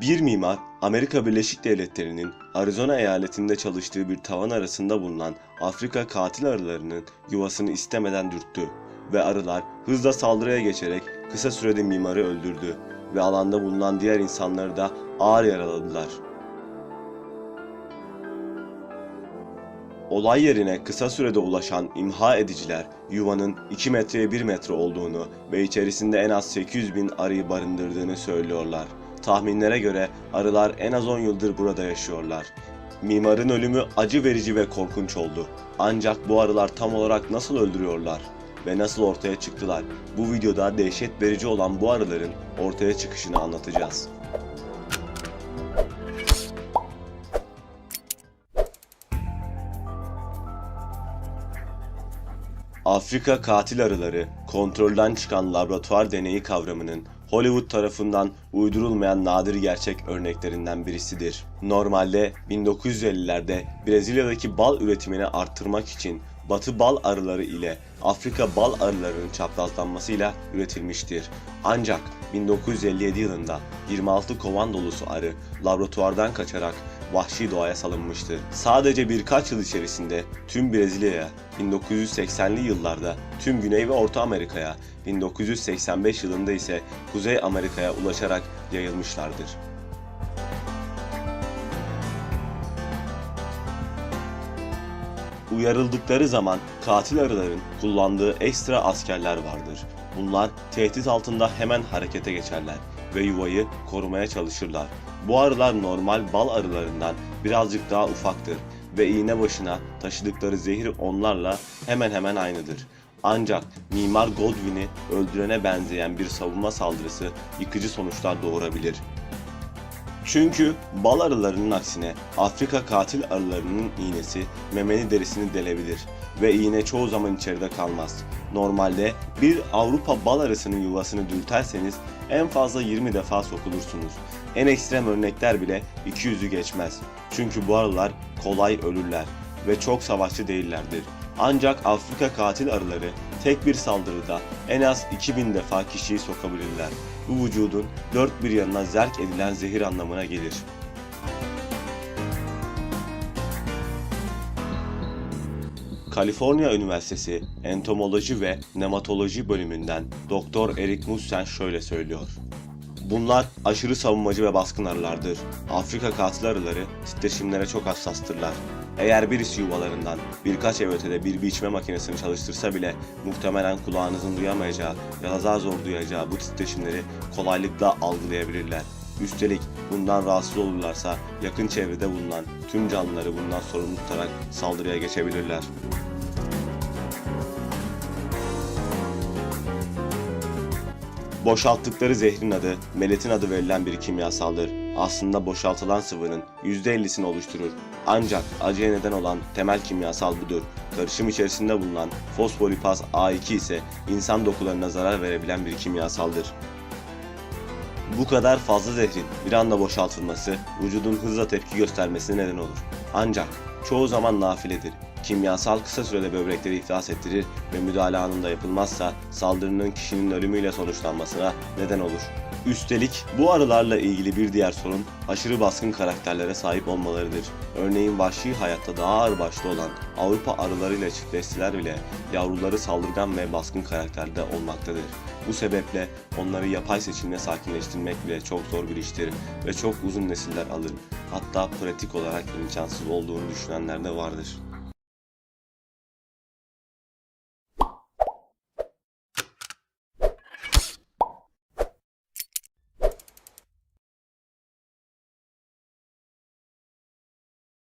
Bir mimar, Amerika Birleşik Devletleri'nin Arizona eyaletinde çalıştığı bir tavan arasında bulunan Afrika katil arılarının yuvasını istemeden dürttü ve arılar hızla saldırıya geçerek kısa sürede mimarı öldürdü ve alanda bulunan diğer insanları da ağır yaraladılar. Olay yerine kısa sürede ulaşan imha ediciler yuvanın 2 metreye 1 metre olduğunu ve içerisinde en az 800 bin arıyı barındırdığını söylüyorlar. Tahminlere göre arılar en az 10 yıldır burada yaşıyorlar. Mimarın ölümü acı verici ve korkunç oldu. Ancak bu arılar tam olarak nasıl öldürüyorlar ve nasıl ortaya çıktılar? Bu videoda dehşet verici olan bu arıların ortaya çıkışını anlatacağız. Afrika katil arıları, kontrolden çıkan laboratuvar deneyi kavramının Hollywood tarafından uydurulmayan nadir gerçek örneklerinden birisidir. Normalde 1950'lerde Brezilya'daki bal üretimini arttırmak için Batı bal arıları ile Afrika bal arılarının çaprazlanmasıyla üretilmiştir. Ancak 1957 yılında 26 kovan dolusu arı laboratuvardan kaçarak vahşi doğaya salınmıştır. Sadece birkaç yıl içerisinde tüm Brezilya'ya, 1980'li yıllarda tüm Güney ve Orta Amerika'ya, 1985 yılında ise Kuzey Amerika'ya ulaşarak yayılmışlardır. Uyarıldıkları zaman katil arıların kullandığı ekstra askerler vardır. Bunlar tehdit altında hemen harekete geçerler ve yuvayı korumaya çalışırlar. Bu arılar normal bal arılarından birazcık daha ufaktır ve iğne başına taşıdıkları zehir onlarla hemen hemen aynıdır. Ancak Mimar Godwin'i öldürene benzeyen bir savunma saldırısı yıkıcı sonuçlar doğurabilir. Çünkü bal arılarının aksine Afrika katil arılarının iğnesi memeli derisini delebilir ve iğne çoğu zaman içeride kalmaz. Normalde bir Avrupa bal arısının yuvasını dürterseniz en fazla 20 defa sokulursunuz. En ekstrem örnekler bile 200'ü geçmez. Çünkü bu arılar kolay ölürler ve çok savaşçı değillerdir. Ancak Afrika katil arıları tek bir saldırıda en az 2000 defa kişiyi sokabilirler. Bu vücudun dört bir yanına zerk edilen zehir anlamına gelir. Kaliforniya Üniversitesi Entomoloji ve Nematoloji bölümünden Doktor Erik Mussen şöyle söylüyor. Bunlar aşırı savunmacı ve baskın arılardır. Afrika katil arıları titreşimlere çok hassastırlar. Eğer birisi yuvalarından birkaç ev ötede bir biçme makinesini çalıştırsa bile muhtemelen kulağınızın duyamayacağı ya da daha zor duyacağı bu titreşimleri kolaylıkla algılayabilirler. Üstelik bundan rahatsız olurlarsa yakın çevrede bulunan tüm canlıları bundan sorumlu tutarak saldırıya geçebilirler. Boşalttıkları zehrin adı, meletin adı verilen bir kimyasaldır. Aslında boşaltılan sıvının %50'sini oluşturur. Ancak acıya neden olan temel kimyasal budur. Karışım içerisinde bulunan fosfolipaz A2 ise insan dokularına zarar verebilen bir kimyasaldır. Bu kadar fazla zehrin bir anda boşaltılması vücudun hızla tepki göstermesine neden olur. Ancak çoğu zaman nafiledir. Kimyasal kısa sürede böbrekleri iflas ettirir ve müdahale anında yapılmazsa saldırının kişinin ölümüyle sonuçlanmasına neden olur. Üstelik bu arılarla ilgili bir diğer sorun aşırı baskın karakterlere sahip olmalarıdır. Örneğin vahşi hayatta daha ağır başlı olan Avrupa arılarıyla çiftleştiler bile yavruları saldırgan ve baskın karakterde olmaktadır. Bu sebeple onları yapay seçimle sakinleştirmek bile çok zor bir iştir ve çok uzun nesiller alır. Hatta pratik olarak imkansız olduğunu düşünenler de vardır.